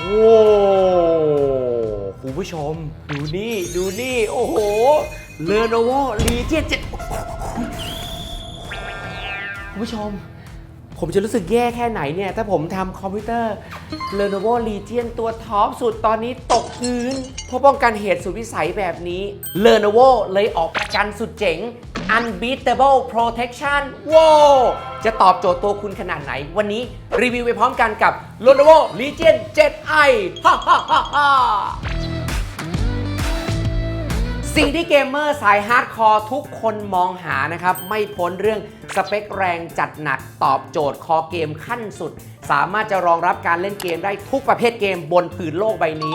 โอ้คุณผู้ชม ดูนี่ ดูนี่ โอ้โหเลโนโวลีเจียนเจ็ดคุณผู้ชม ผมจะรู้สึกแย่แค่ไหนเนี่ย ถ้าผมทำคอมพิวเตอร์ Lenovo Legion ตัวท็อปสุดตอนนี้ตกพื้น เพราะป้องกันเหตุสุดวิสัยแบบนี้ Lenovo เลยออกประกันสุดเจ๋ง Unbeatable Protection ว้าวจะตอบโจทย์ตัวคุณขนาดไหน วันนี้รีวิวไปพร้อมกันกับ Lenovo Legion 7i ฮ่าฮ่าฮ่าฮ่าสิ่งที่เกมเมอร์สายฮาร์ดคอร์ทุกคนมองหานะครับ ไม่พ้นเรื่องสเปคแรงจัดหนักตอบโจทย์คอเกมขั้นสุด สามารถจะรองรับการเล่นเกมได้ทุกประเภทเกมบนผืนโลกใบนี้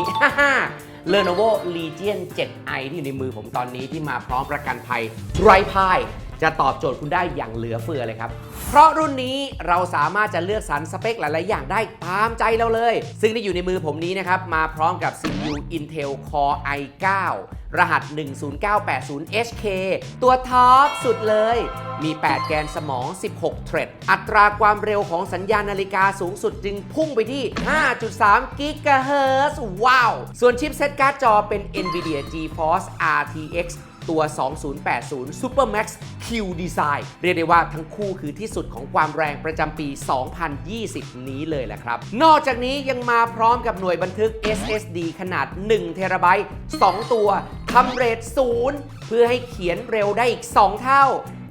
Lenovo Legion 7i ที่อยู่ในมือผมตอนนี้ที่มาพร้อมประกันภัยไร้พ่าย จะตอบโจทย์คุณได้อย่างเหลือเฟือเลยครับ เพราะรุ่นนี้เราสามารถจะเลือกสรรสเปคหลาย ๆ อย่างได้ตามใจเราเลย ซึ่งที่อยู่ในมือผมนี้นะครับ มาพร้อมกับ CPU Intel Core i9 รหัส 10980HK ตัวท็อปสุดเลย มี 8 แกนสมอง 16 เทรด อัตราความเร็วของสัญญาณนาฬิกาสูงสุดจึงพุ่งไปที่ 5.3 กิกะเฮิรตซ์ว้าว ส่วนชิปเซตการ์ดจอเป็น NVIDIA GeForce RTX ตัว 2080 Supermax Q Design เรียกได้ว่าทั้งคู่คือที่สุดของความแรงประจำปี 2020 นี้เลยแหละครับ นอกจากนี้ยังมาพร้อมกับหน่วยบันทึก SSD ขนาด1 t b 2ตัวทำเรท0เพื่อให้เขียนเร็วได้อีก 2 เท่า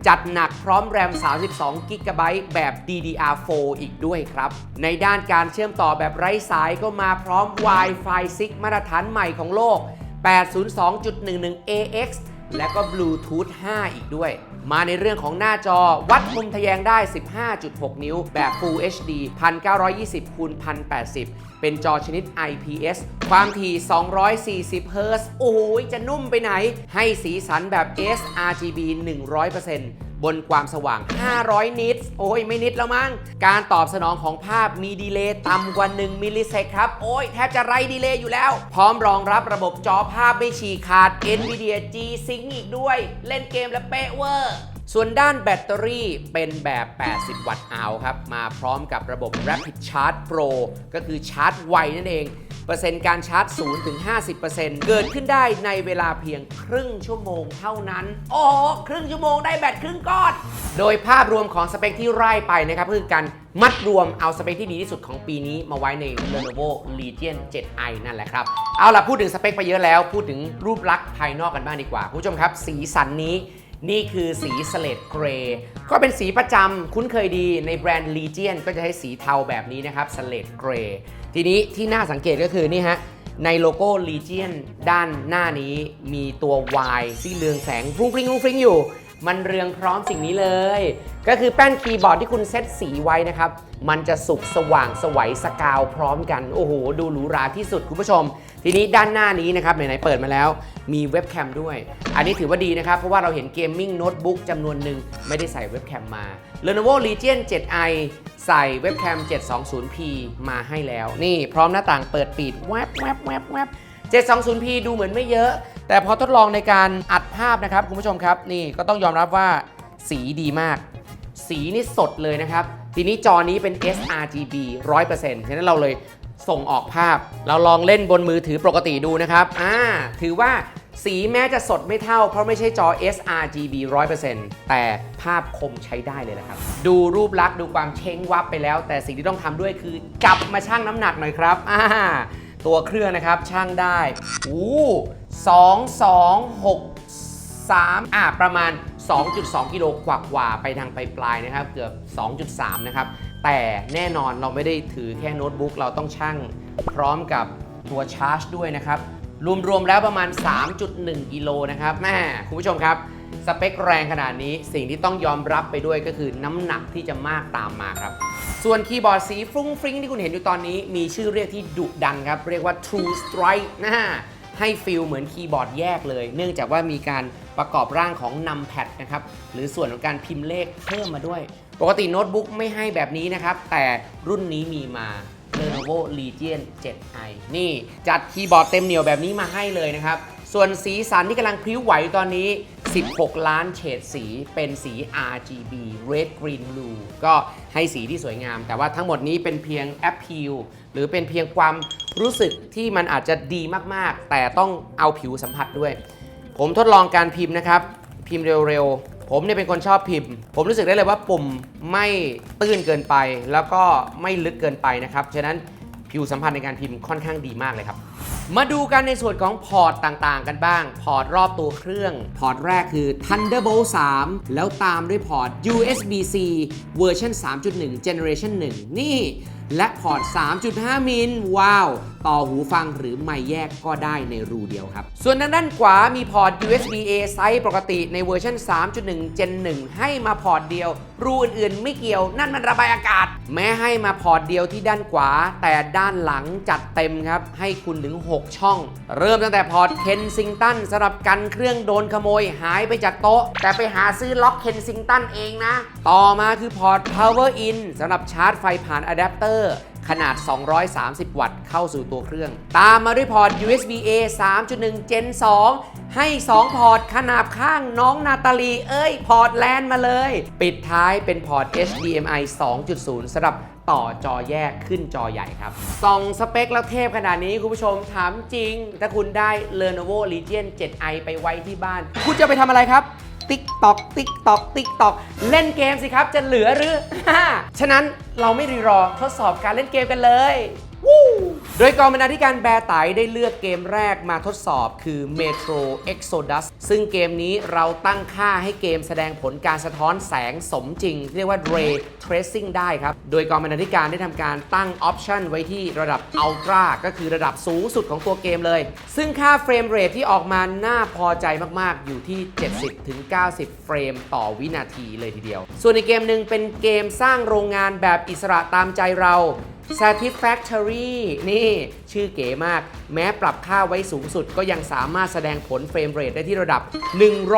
จัดหนักพร้อมแรม 32 g b แบบ DDR4 อีกด้วยครับ ในด้านการเชื่อมต่อแบบไร้สายก็มาพร้อม Wi-Fi 6 มาตรฐานใหม่ของโลก 802.11 AX และก็ Bluetooth 5อีกด้วย มาในเรื่องของหน้าจอวัดมุมทะแยงได้ 15.6 นิ้วแบบ Full HD 1920คูณ1080 เป็นจอชนิด IPS ความถี่240 Hz โอ้ยจะนุ่มไปไหน ให้สีสันแบบ sRGB 100% บนความสว่าง 500 นิตส์โอ้ยไม่นิดแล้วมั้ง การตอบสนองของภาพมีดีเลย์ต่ำกว่า 1 มิลลิเซกครับ โอ้ยแทบจะไร้ดีเลย์อยู่แล้ว พร้อมรองรับระบบจอภาพไม่ฉีกขาด NVIDIA G-Sync อีกด้วย เล่นเกมและเป๊ะเวอร์ส่วนด้านแบตเตอรี่เป็นแบบ 80 วัตต์อาวครับ มาพร้อมกับระบบ Rapid Charge Pro ก็คือชาร์จไวนั่นเอง เปอร์เซ็นต์การชาร์จ0ถึง50%เกิดขึ้นได้ในเวลาเพียงครึ่งชั่วโมงเท่านั้น โอ้โหครึ่งชั่วโมงได้แบตครึ่งก้อน โดยภาพรวมของสเปคที่ไล่ไปนะครับคือการมัดรวมเอาสเปคที่ดีที่สุดของปีนี้มาไว้ใน Lenovo Legion 7i นั่นแหละครับ เอาล่ะพูดถึงสเปคไปเยอะแล้ว พูดถึงรูปลักษณ์ภายนอกกันบ้างดีกว่า ผู้ชมครับ สีสันนี้ นี่คือสีสเลดเกรย์ก็เป็นสีประจำคุ้นเคยดีในแบรนด์ Legion ก็จะใช้สีเทาแบบนี้นะครับสเลดเกรย์ทีนี้ที่น่าสังเกตก็คือนี่ฮะในโลโก้ Legion ด้านหน้านี้มีตัว Y ที่เรืองแสงฟรุ้งฟริ้งฟรุ้งฟริ้งอยู่ มันเรืองพร้อมสิ่งนี้เลย ก็คือแป้นคีย์บอร์ดที่คุณเซตสีไว้นะครับ มันจะสุกสว่างสวัยสกาวพร้อมกัน โอ้โห ดูหรูหราที่สุดคุณผู้ชม ทีนี้ด้านหน้านี้นะครับไหนๆเปิดมาแล้ว มีเว็บแคมด้วย อันนี้ถือว่าดีนะครับ เพราะว่าเราเห็นเกมมิ่งโน้ตบุ๊กจำนวนหนึ่งไม่ได้ใส่เว็บแคมมา Lenovo Legion 7i ใส่เว็บแคม 720p มาให้แล้ว นี่พร้อมหน้าต่างเปิดปิดแวบแวบแวบแวบ 720p ดูเหมือนไม่เยอะ แต่พอทดลองในการอัดภาพนะครับคุณผู้ชมครับ นี่ก็ต้องยอมรับว่าสีดีมาก สีนี่สดเลยนะครับ ทีนี้จอนี้เป็น sRGB 100%ฉะนั้นเราเลย ส่งออกภาพ เราลองเล่นบนมือถือปกติดูนะครับ อ่า ถือว่าสีแม้จะสดไม่เท่า เพราะไม่ใช่จอ sRGB 100%แต่ภาพคมใช้ได้เลยนะครับ ดูรูปลักษณ์ดูความเช้งวับไปแล้ว แต่สิ่งที่ต้องทำด้วยคือกลับมาชั่งน้ำหนักหน่อยครับ อ่า ตัวเครื่องนะครับช่างได้ อู้สองสองหกสามอ่าประมาณ 2.2 กิโลกว่ากว่าๆไปทางปลายๆนะครับ เกือบ 2.3 นะครับ แต่แน่นอนเราไม่ได้ถือแค่โน้ตบุ๊กเราต้องชั่งพร้อมกับตัวชาร์จด้วยนะครับ รวมๆแล้วประมาณ 3.1 กิโลนะครับแม่คุณผู้ชมครับ สเปคแรงขนาดนี้สิ่งที่ต้องยอมรับไปด้วยก็คือน้ำหนักที่จะมากตามมาครับ ส่วนคีย์บอร์ดสีฟรุ้งฟริ้งที่คุณเห็นอยู่ตอนนี้ มีชื่อเรียกที่ดุดันครับ เรียกว่า True Strike นะฮะให้ฟีลเหมือนคีย์บอร์ดแยกเลย เนื่องจากว่ามีการประกอบร่างของ numpad นะครับหรือส่วนของการพิมพ์เลขเพิ่มมาด้วย ปกติโน้ตบุ๊กไม่ให้แบบนี้นะครับ แต่รุ่นนี้มีมา Lenovo Legion 7i นี่จัดคีย์บอร์ดเต็มเหนียวแบบนี้มาให้เลยนะครับ ส่วนสีสันที่กำลังพริ้วไหวตอนนี้ 16 ล้านเฉดสีเป็นสี RGB red green blue ก็ให้สีที่สวยงาม แต่ว่าทั้งหมดนี้เป็นเพียง appeal หรือเป็นเพียงความรู้สึกที่มันอาจจะดีมากๆ แต่ต้องเอาผิวสัมผัสด้วย ผมทดลองการพิมพ์นะครับ พิมพ์เร็วๆ ผมเนี่ยเป็นคนชอบพิมพ์ ผมรู้สึกได้เลยว่าปุ่มไม่ตื้นเกินไป แล้วก็ไม่ลึกเกินไปนะครับ ฉะนั้นผิวสัมผัสในการพิมพ์ค่อนข้างดีมากเลยครับ มาดูกันในส่วนของพอร์ตต่างๆ กันบ้าง พอร์ตรอบตัวเครื่อง พอร์ตแรกคือ Thunderbolt 3 แล้วตามด้วยพอร์ต USB-C เวอร์ชัน3.1 Generation 1 นี่ และพอร์ต 3.5 มิล ว้าว ต่อหูฟังหรือไม่แยกก็ได้ในรูเดียวครับ ส่วนทางด้านขวามีพอร์ต USB A ไซส์ปกติในเวอร์ชัน3.1 Gen 1 ให้มาพอร์ตเดียว รูอื่นๆไม่เกี่ยว นั่นมันระบายอากาศ แม้ให้มาพอร์ตเดียวที่ด้านขวา แต่ด้านหลังจัดเต็มครับ ให้คุณถึง 6 ช่อง เริ่มตั้งแต่พอร์ตเคนซิงตันสำหรับกันเครื่องโดนขโมยหายไปจากโต๊ะ แต่ไปหาซื้อล็อกเคนซิงตันเองนะ ต่อมาคือพอร์ต power in สำหรับชาร์จไฟผ่านอะแดปเตอร์ขนาด 230 วัตต์เข้าสู่ตัวเครื่อง ตามมาด้วยพอร์ต USB A 3.1 Gen 2 ให้ 2 พอร์ตขนาบข้างน้องนาตาลี เอ้ย พอร์ตแลนมาเลย ปิดท้ายเป็นพอร์ต HDMI 2.0 สำหรับต่อจอแยกขึ้นจอใหญ่ครับส่องสเปคแล้วเทพขนาดนี้คุณผู้ชมถามจริง ถ้าคุณได้ Lenovo Legion 7i ไปไว้ที่บ้าน คุณจะไปทำอะไรครับ ติ๊กตอกติ๊กตอกติ๊กตอกเล่นเกมสิครับ จะเหลือหรือ ฉะนั้นเราไม่รีรอทดสอบการเล่นเกมกันเลยวู้ โดยกองบรรณาธิการแบร์ไตได้เลือกเกมแรกมาทดสอบคือ Metro Exodus ซึ่งเกมนี้เราตั้งค่าให้เกมแสดงผลการสะท้อนแสงสมจริง เรียกว่า Ray Tracing ได้ครับ โดยกองบรรณาธิการได้ทำการตั้งออปชันไว้ที่ระดับ Ultra ก็คือระดับสูงสุดของตัวเกมเลย ซึ่งค่าเฟรมเรทที่ออกมาน่าพอใจมากๆ อยู่ที่ 70-90 เฟรมต่อวินาทีเลยทีเดียว ส่วนในเกมหนึ่งเป็นเกมสร้างโรงงานแบบอิสระตามใจเรา Satisfactory นี่ชื่อเก๋มาก แม้ปรับค่าไว้สูงสุดก็ยังสามารถแสดงผลเฟรมเรทได้ที่ระดับ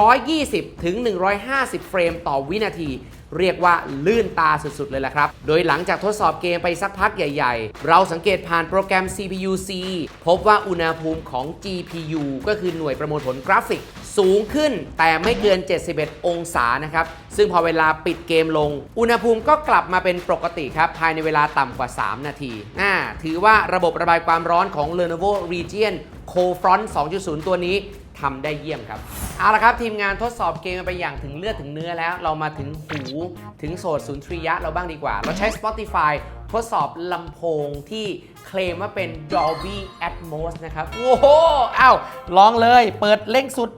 120 ถึง 150 เฟรมต่อวินาที เรียกว่าลื่นตาสุดๆ เลยล่ะครับ โดยหลังจากทดสอบเกมไปสักพักใหญ่ๆ เราสังเกตผ่านโปรแกรม CPU-C พบว่าอุณหภูมิของ GPU ก็คือหน่วยประมวลผลกราฟิก สูงขึ้นแต่ไม่เกิน 71 องศานะครับ ซึ่งพอเวลาปิดเกมลง อุณหภูมิก็กลับมาเป็นปกติครับ ภายในเวลาต่ำกว่า 3 นาทีอ่าถือว่าระบบระบายความร้อนของ Lenovo Region CoFront 2.0 ตัวนี้ทำได้เยี่ยมครับ เอาละครับทีมงานทดสอบเกมไปอย่างถึงเลือดถึงเนื้อแล้ว เรามาถึงหูถึงโสดสุนทรียะเราบ้างดีกว่า เราใช้ Spotify ทดสอบลำโพงที่เคลมว่าเป็น Dolby Atmos นะครับ โอ้โห อ้าว ลองเลย เปิดเร่งสุด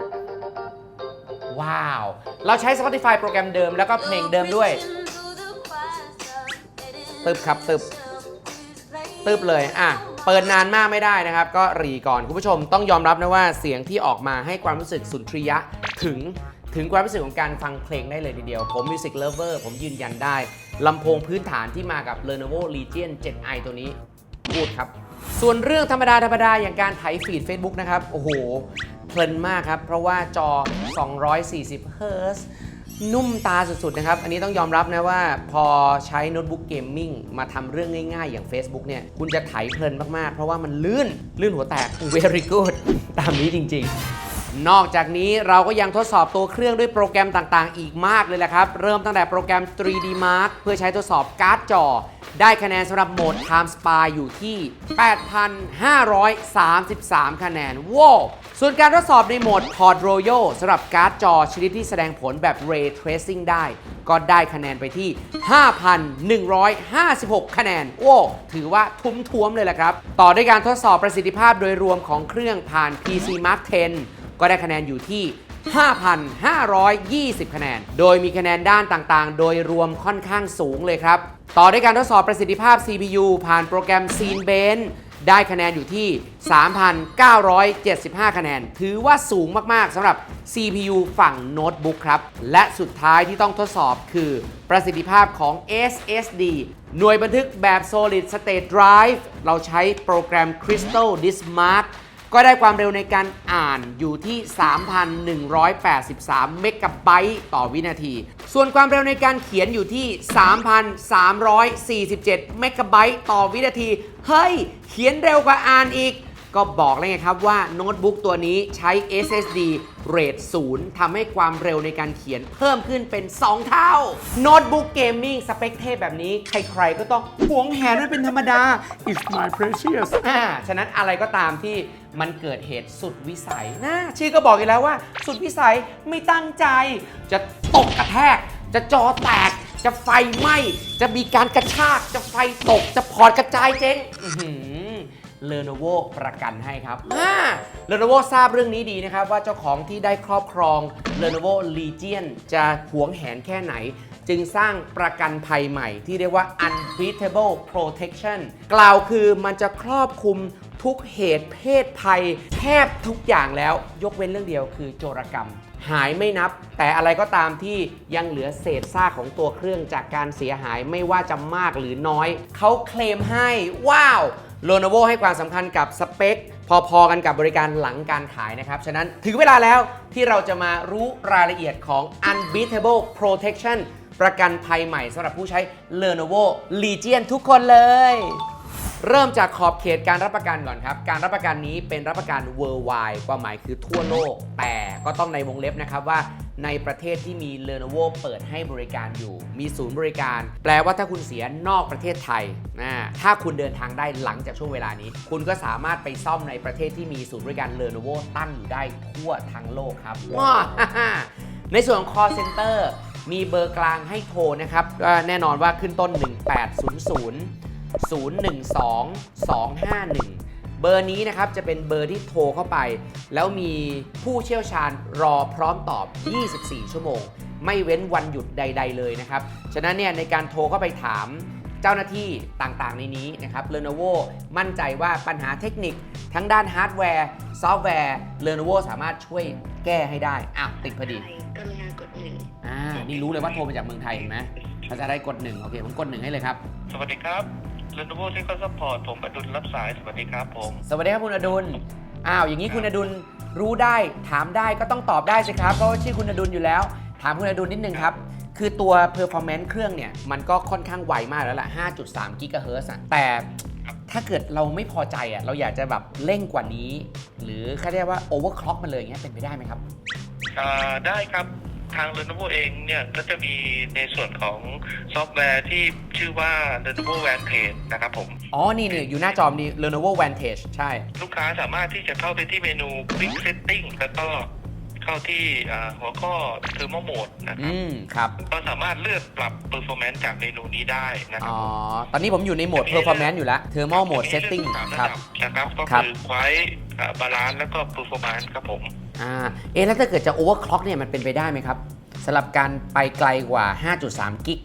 ว้าว เราใช้ Spotify โปรแกรมเดิมแล้วก็เพลงเดิมด้วย ตึบครับตึบตึบเลยอะเปิดนานมากไม่ได้นะครับ ก็รีก่อน คุณผู้ชมต้องยอมรับนะว่าเสียงที่ออกมาให้ความรู้สึกสุนทรียะถึงถึงความรู้สึกของการฟังเพลงได้เลยทีเดียว ผม Music Lover ผมยืนยันได้ลำโพงพื้นฐานที่มากับ Lenovo Legion 7i ตัวนี้พูดครับ ส่วนเรื่องธรรมดาธรรมดาอย่างการไถฟีด Facebook นะครับ โอ้โห ลินมากครับ เพราะว่าจอ 240 เฮิรตซ์นุ่มตาสุดๆนะครับ อันนี้ต้องยอมรับนะว่าพอใช้โน้ตบุ๊กเกมมิ่งมาทำเรื่องง่ายๆ อย่าง Facebook เนี่ย คุณจะไถเพลินมากๆ เพราะว่ามันลื่น ลื่นหัวแตก very good ตามนี้จริงๆ นอกจากนี้เราก็ยังทดสอบตัวเครื่องด้วยโปรแกรมต่างๆ อีกมากเลยแหละครับ เริ่มตั้งแต่โปรแกรม 3D Mark เพื่อใช้ทดสอบการ์ดจอ ได้คะแนนสำหรับโหมด Time Spy อยู่ที่ 8,533 คะแนนว้าว ส่วนการทดสอบในโหมด Port Royal สำหรับการ์ดจอชนิดที่แสดงผลแบบ Ray Tracing ได้ ก็ได้คะแนนไปที่ 5,156 คะแนน โอ้ถือว่าทุ้มท้วมเลยแหละครับ ต่อด้วยการทดสอบประสิทธิภาพโดยรวมของเครื่องผ่าน PC Mark 10 ก็ได้คะแนนอยู่ที่ 5,520 คะแนน โดยมีคะแนนด้านต่างๆ โดยรวมค่อนข้างสูงเลยครับ ต่อด้วยการทดสอบประสิทธิภาพ CPU ผ่านโปรแกรม Cinebench ได้คะแนนอยู่ที่ 3,975 คะแนน ถือว่าสูงมากๆสำหรับ CPU ฝั่งโน้ตบุ๊กครับ และสุดท้ายที่ต้องทดสอบคือประสิทธิภาพของ SSD หน่วยบันทึกแบบ Solid State Drive เราใช้โปรแกรม Crystal Disk Mark ก็ได้ความเร็วในการอ่านอยู่ที่ 3,183 เมกะไบต์ต่อวินาที ส่วนความเร็วในการเขียนอยู่ที่ 3,347 เมกะไบต์ต่อวินาที เฮ้ย เขียนเร็วกว่าอ่านอีก ก็บอกเลยไงครับว่าโน้ตบุ๊กตัวนี้ใช้ SSD เรท0ทำให้ความเร็วในการเขียนเพิ่มขึ้นเป็น 2 เท่า โน้ตบุ๊กเกมมิ่งสเปคเทพแบบนี้ ใครๆก็ต้องหวงแหนมันเป็นธรรมดา It's my precious อ่าฉะนั้นอะไรก็ตามที่มันเกิดเหตุสุดวิสัยนะชื่อก็บอกอยู่แล้วว่า สุดวิสัยไม่ตั้งใจ จะตกกระแทก จะจอแตก จะไฟไหม้จะมีการกระชาก จะไฟตก จะพอร์ตกระจายเจ๊ง เลโนโวประกันให้ครับเลโนโวทราบเรื่องนี้ดีนะครับ ว่าเจ้าของที่ได้ครอบครอง Lenovo Legion จะหวงแหนแค่ไหน จึงสร้างประกันภัยใหม่ที่เรียกว่า unbeatable protection กล่าวคือมันจะครอบคลุมทุกเหตุเพศภัยแทบทุกอย่างแล้ว ยกเว้นเรื่องเดียวคือโจรกรรม หายไม่นับ แต่อะไรก็ตามที่ยังเหลือเศษซากของตัวเครื่องจากการเสียหายไม่ว่าจะมากหรือน้อย เขาเคลมให้ว้าว l o n o v o ให้ความสำคัญกับสเปค พอๆกันกับบริการหลังการขายนะครับ ฉะนั้นถึงเวลาแล้วที่เราจะมารู้รายละเอียดของ unbeatable protection ประกันภัยใหม่สำหรับผู้ใช้ Lenovo Legion ทุกคนเลย เริ่มจากขอบเขตการรับประกันก่อนครับ การรับประกันนี้เป็นรับประกัน worldwide ความหมายคือทั่วโลก แต่ก็ต้องในวงเล็บนะครับว่า ในประเทศที่มี Lenovo เปิดให้บริการอยู่ มีศูนย์บริการ แปลว่าถ้าคุณเสียนอกประเทศไทยนะถ้าคุณเดินทางได้หลังจากช่วงเวลานี้ คุณก็สามารถไปซ่อมในประเทศที่มีศูนย์บริการ Lenovo ตั้งอยู่ได้ทั่วทั้งโลกครับว้าในส่วนของ call center มีเบอร์กลางให้โทรนะครับก็แน่นอนว่าขึ้นต้น 1800 012 251เบอร์นี้นะครับจะเป็นเบอร์ที่โทรเข้าไป แล้วมีผู้เชี่ยวชาญรอพร้อมตอบ 24 ชั่วโมง ไม่เว้นวันหยุดใด ๆ เลยนะครับ ฉะนั้นเนี่ยในการโทรเข้าไปถามเจ้าหน้าที่ต่างๆ ในนี้นะครับ Lenovo มั่นใจว่าปัญหาเทคนิคทั้งด้านฮาร์ดแวร์ซอฟต์แวร์ Lenovo สามารถช่วยแก้ให้ได้อ้าวติดพอดีกรุณากดหนึ่งอ่านี่รู้เลยว่าโทรมาจากเมืองไทยเห็นไหมเราจะได้กดหนึ่งโอเคผมกดหนึ่งให้เลยครับ สวัสดีครับ Lenovo Technical Support ผมอดุลรับสายสวัสดีครับผม สวัสดีครับคุณอดุล อ้าวอย่างนี้คุณอดุลรู้ได้ถามได้ก็ต้องตอบได้สิครับเพราะว่าชื่อคุณอดุลอยู่แล้ว ถามคุณอดุลนิดนึงครับ คือตัว performance เครื่องเนี่ย มันก็ค่อนข้างไวมากแล้วล่ะ 5.3 กิกะเฮิรตซ์อะแต่ถ้าเกิดเราไม่พอใจอะเราอยากจะแบบเร่งกว่านี้ หรือเขาเรียกว่า overclock มันเลยอย่างเงี้ยเป็นไปได้ไหมครับ อ่าได้ครับ ทาง Lenovo เองเนี่ยก็จะมีในส่วนของซอฟต์แวร์ที่ชื่อว่า Lenovo Vantage นะครับผม อ๋อ นี่เนี่ยอยู่หน้าจอนี้ Lenovo Vantage ใช่ ลูกค้าสามารถที่จะเข้าไปที่เมนู Quick Setting แล้วก็เข้าที่อ่าหัวข้อ Thermal Mode นะครัอืบมครับ ก็สามารถเลือกปรับ performance จากเมนูนี้ได้นะครัอ๋บอผมตอนนี้ผมอยู่ในโหมด performance อยู่แล้ว thermal mode มี setting สามระครับดับ นะครับ ก็ครับคือ Quiet บาลานซ์แล้วก็ performance ครับผม อ่าเอ๊ะแล้วถ้าเกิดจะ overclock เนี่ยมันเป็นไปได้ไหมครับสำหรับการไปไกลกว่า 5.3 กิก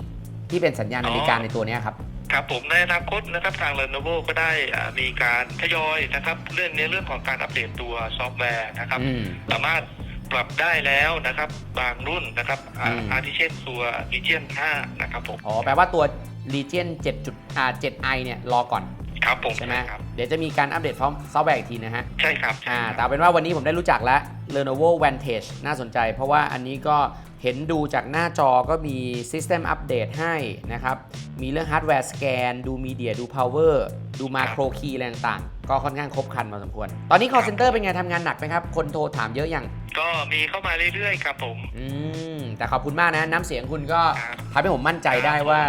ที่เป็นสัญญาณนาฬิกาในตัวเนี้ยครับครับผมในอนาคตนะครับทาง Lenovo ก็ได้อ่ามีการทยอยนะครับเรื่องในเรื่องของการอัปเดตตัวซอฟต์แวร์นะครับอืมสามารถปรับได้แล้วนะครับบางรุ่นนะครับอาอืมอาทิเช่นตัว Legion 5 นะครับผมอ๋อแปลว่าตัว Legion 7จุดอ่า 7i เนี่ยรอก่อน ครับผมใช่ไหมครับเดี๋ยวจะมีการอัปเดตซอฟต์แวร์อีกทีนะฮะ ใช่ครับอ่าใช่แต่ครับเอาเป็นว่าวันนี้ผมได้รู้จักแล้ว Lenovo Vantage น่าสนใจ เพราะว่าอันนี้ก็เห็นดูจากหน้าจอก็มี System Update ให้นะครับ มีเรื่อง Hardware Scan ดู Media ดู Power ดู Macro Key อะไรต่างๆ ก็ค่อนข้างครบครันพอสมควร ตอนนี้ call center เป็นไงทำงานหนักไหมครับ คนโทรถามเยอะยังก็มีเข้ามาเรื่อยๆครับผม อืม แต่ขอบคุณมากนะ น้ำเสียงคุณก็ครับทำให้ผมมั่นใจได้ว่า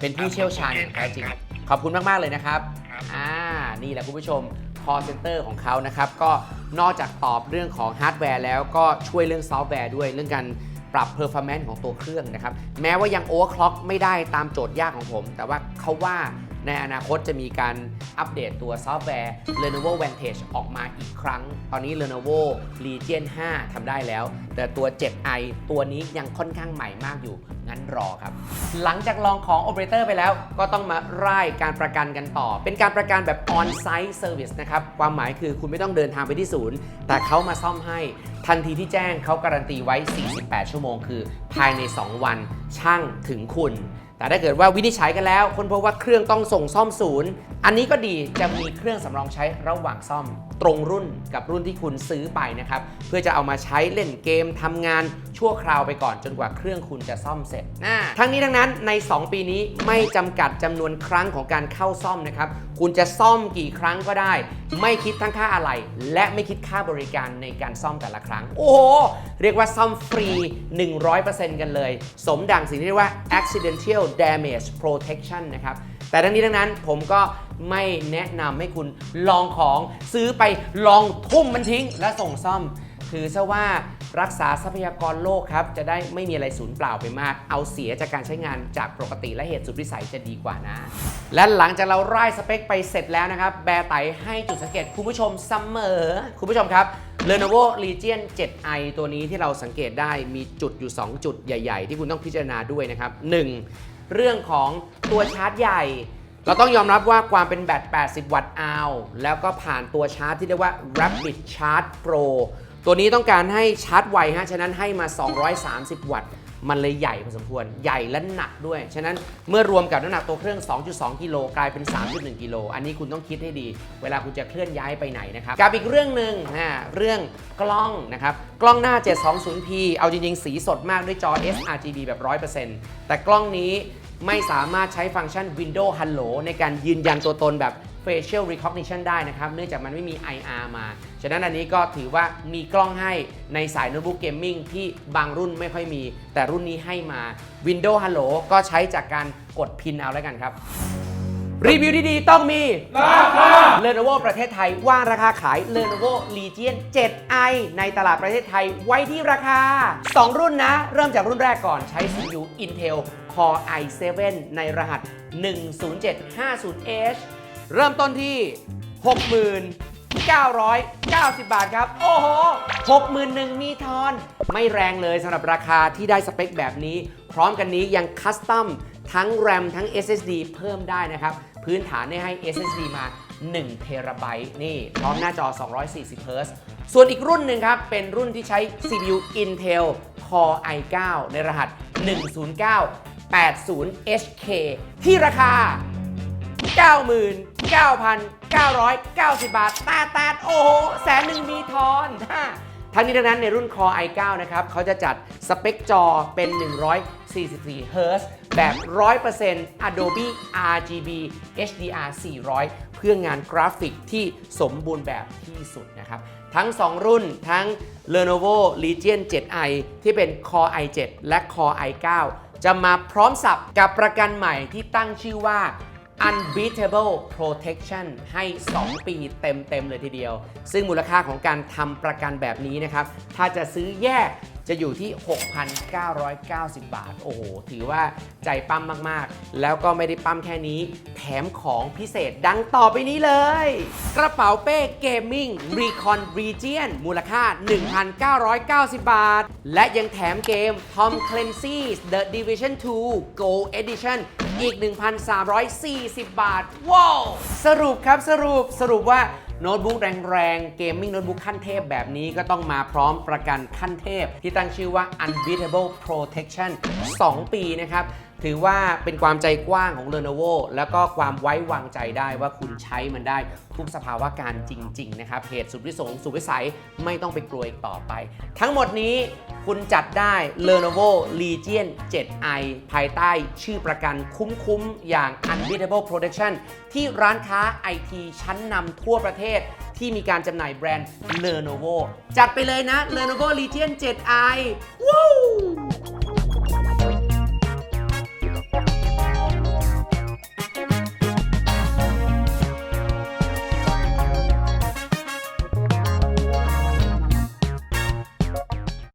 เป็นผู้เชี่ยวชาญอย่างแท้จริงครับขอบคุณมากๆเลยนะครับ ครับ อ่า นี่แหละคุณผู้ชม call center ของเขานะครับ ก็นอกจากตอบเรื่องของฮาร์ดแวร์แล้วก็ช่วยเรื่องซอฟต์แวร์ด้วย เรื่องการปรับ performance ของตัวเครื่องนะครับ แม้ว่ายัง overclock ไม่ได้ตามโจทย์ยากของผม แต่ว่าเขาว่า ในอนาคตจะมีการอัปเดตตัวซอฟต์แวร์ Lenovo Vantage ออกมาอีกครั้ง ตอนนี้ Lenovo Legion 5 ทำได้แล้ว แต่ตัว 7i ตัวนี้ยังค่อนข้างใหม่มากอยู่ งั้นรอครับ หลังจากลองของ Operator ไปแล้ว ก็ต้องมาร่ายการประกันกันต่อ เป็นการประกันแบบ On-site Service นะครับ ความหมายคือคุณไม่ต้องเดินทางไปที่ศูนย์ แต่เขามาซ่อมให้ทันทีที่แจ้งเขาการันตีไว้ 48 ชั่วโมง คือ ภายใน 2 วันช่างถึงคุณ แต่ถ้าเกิดว่าวินิจฉัยกันแล้ว คนพบว่าเครื่องต้องส่งซ่อมศูนย์ อันนี้ก็ดีจะมีเครื่องสำรองใช้ระหว่างซ่อม ตรงรุ่นกับรุ่นที่คุณซื้อไปนะครับ เพื่อจะเอามาใช้เล่นเกมทำงานชั่วคราวไปก่อนจนกว่าเครื่องคุณจะซ่อมเสร็จนะทั้งนี้ทั้งนั้นใน 2 ปีนี้ไม่จำกัดจำนวนครั้งของการเข้าซ่อมนะครับ คุณจะซ่อมกี่ครั้งก็ได้ ไม่คิดทั้งค่าอะไร และไม่คิดค่าบริการในการซ่อมแต่ละครั้ง โอ้โหเรียกว่าซ่อมฟรี 100%กันเลย สมดังสิ่งที่เรียกว่า accidental damage protection นะครับ แต่ทั้งนี้ทั้งนั้นผมก็ไม่แนะนำให้คุณลองของซื้อไปลองทุ่มมันทิ้ง และส่งซ่อม ถือซะว่ารักษาทรัพยากรโลกครับ จะได้ไม่มีอะไรสูญเปล่าไปมาก เอาเสียจากการใช้งานจากปกติและเหตุสุดวิสัยจะดีกว่านะ และหลังจากเราไล่สเปคไปเสร็จแล้วนะครับ แบร์ไตให้จุดสังเกตคุณผู้ชมเสมอ คุณผู้ชมครับ Lenovo Legion 7i ตัวนี้ที่เราสังเกตได้มีจุดอยู่ 2 จุดใหญ่ ๆ ที่คุณต้องพิจารณาด้วยนะครับ 1. เรื่องของตัวชาร์จใหญ่ เราต้องยอมรับว่าความเป็นแบต 80 วัตต์อาวแล้วก็ผ่านตัวชาร์จที่เรียกว่า Rapid Charge Pro ตัวนี้ต้องการให้ชาร์จไวฮะ ฉะนั้นให้มา 230 วัตต์ มันเลยใหญ่พอสมควร ใหญ่และหนักด้วย ฉะนั้นเมื่อรวมกับน้ำหนักตัวเครื่อง 2.2 กิโลกลายเป็น 3.1 กิโล อันนี้คุณต้องคิดให้ดี เวลาคุณจะเคลื่อนย้ายไปไหนนะครับ กับอีกเรื่องหนึ่งนะเรื่องกล้องนะครับ กล้องหน้า 720p เอาจริงๆ สีสดมากด้วยจอ sRGB แบบ 100%แต่กล้องนี้ไม่สามารถใช้ฟังก์ชัน Windows Hello ในการยืนยันตัวตนแบบ Facial Recognition ได้นะครับ เนื่องจากมันไม่มี IR มา ฉะนั้นอันนี้ก็ถือว่ามีกล้องให้ในสายโน้ตบุ๊กเกมมิ่งที่บางรุ่นไม่ค่อยมี แต่รุ่นนี้ให้มา Windows Hello ก็ใช้จากการกดพินเอาแล้วกันครับ รีวิวดีๆต้องมีราคา Lenovo ประเทศไทย ว่างราคาขาย Lenovo Legion 7i ในตลาดประเทศไทยไว้ที่ราคา 2 รุ่นนะ เริ่มจากรุ่นแรกก่อนใช้ CPU Intel Core i7 ในรหัส 10750H เริ่มต้นที่ 6,990 บาทครับ โอ้โห61,000มีทอน ไม่แรงเลยสำหรับราคาที่ได้สเปคแบบนี้ พร้อมกันนี้ยังคัสตอมทั้ง RAM ทั้ง SSD เพิ่มได้นะครับ พื้นฐานได้ให้ SSD มา1เทราไบต์นี่ พร้อมหน้าจอ 240 Hz ส่วนอีกรุ่นหนึ่งครับ เป็นรุ่นที่ใช้ CPU Intel Core i9 ในรหัส 10980HK ที่ราคา 99,990 บาทตาตาโอ้โหแสนหนึ่งมีทอนทั้งนี้ทั้งนั้นในรุ่น Core i9 นะครับเขาจะจัดสเปคจอเป็น 144 Hz แบบ 100% Adobe RGB HDR 400 เพื่องานกราฟิกที่สมบูรณ์แบบที่สุดนะครับ ทั้ง 2 รุ่นทั้ง Lenovo Legion 7i ที่เป็น Core i7 และ Core i9 จะมาพร้อมสับกับประกันใหม่ที่ตั้งชื่อว่า Unbeatable Protection ให้ 2 ปีเต็ม ๆ เลยทีเดียว ซึ่งมูลค่าของการทำประกันแบบนี้นะครับ ถ้าจะซื้อแยกจะอยู่ที่ 6,990 บาท โอ้โห ถือว่าใจปั้มมาก ๆ แล้วก็ไม่ได้ปั้มแค่นี้ แถมของพิเศษดังต่อไปนี้เลย กระเป๋าเป้เกมมิ่ง Recon Region มูลค่า 1,990 บาท และยังแถมเกม Tom Clancy's The Division 2 Go Edition อีก 1,340 บาท ว้าว สรุปครับสรุปสรุปว่าโน้ตบุ๊กแรงๆ เกมมิ่งโน้ตบุ๊กขั้นเทพแบบนี้ก็ต้องมาพร้อมประกันขั้นเทพ ที่ตั้งชื่อว่า Unbeatable Protection 2 ปีนะครับ ถือว่าเป็นความใจกว้างของ Lenovo แล้วก็ความไว้วางใจได้ว่าคุณใช้มันได้ทุกสภาวะการจริง ๆ นะครับเหตุสุดวิสงสุดวิสัยไม่ต้องไปกลัวอีกต่อไป ทั้งหมดนี้คุณจัดได้ Lenovo Legion 7i ภายใต้ชื่อประกันคุ้ม ๆ อย่าง Unbeatable Protection ที่ร้านค้าไอทีชั้นนำทั่วประเทศที่มีการจำหน่ายแบรนด์ Lenovo จัดไปเลยนะ Lenovo Legion 7i ว้าว